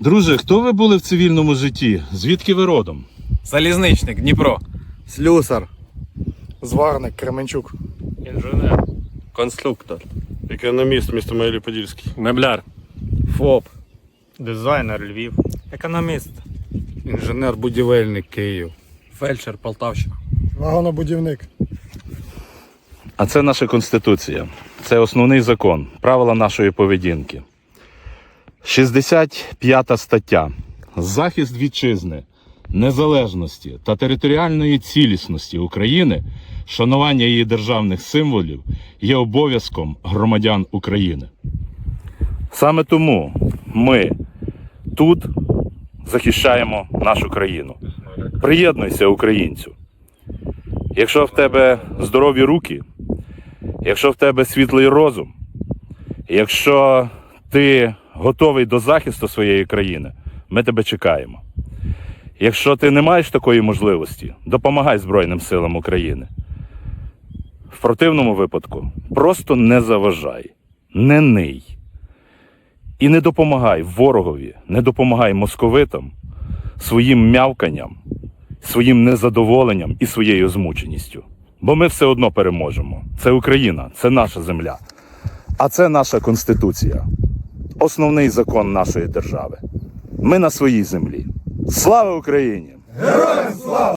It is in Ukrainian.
Друже, хто ви були в цивільному житті? Звідки ви родом? Залізничник, Дніпро. Слюсар. Зварник, Кременчук. Інженер. Конструктор. Економіст, місто Подільський. Мебляр. ФОП. Дизайнер Львів. Економіст. Інженер-будівельник Київ. Фельдшер Полтавщина. Вагонобудівник. А це наша конституція. Це основний закон, правила нашої поведінки. 65 стаття. Захист вітчизни, незалежності та територіальної цілісності України, шанування її державних символів є обов'язком громадян України. Саме тому ми тут захищаємо нашу країну. Приєднуйся, українцю. Якщо в тебе здорові руки, якщо в тебе світлий розум, якщо ти готовий до захисту своєї країни, ми тебе чекаємо. Якщо ти не маєш такої можливості, допомагай Збройним силам України. В противному випадку просто не заважай, не ний. І не допомагай ворогові, не допомагай московитам своїм мявканням, своїм незадоволенням і своєю змученістю. Бо ми все одно переможемо. Це Україна, це наша земля. А це наша Конституція. Основний закон нашої держави. Ми на своїй землі. Слава Україні!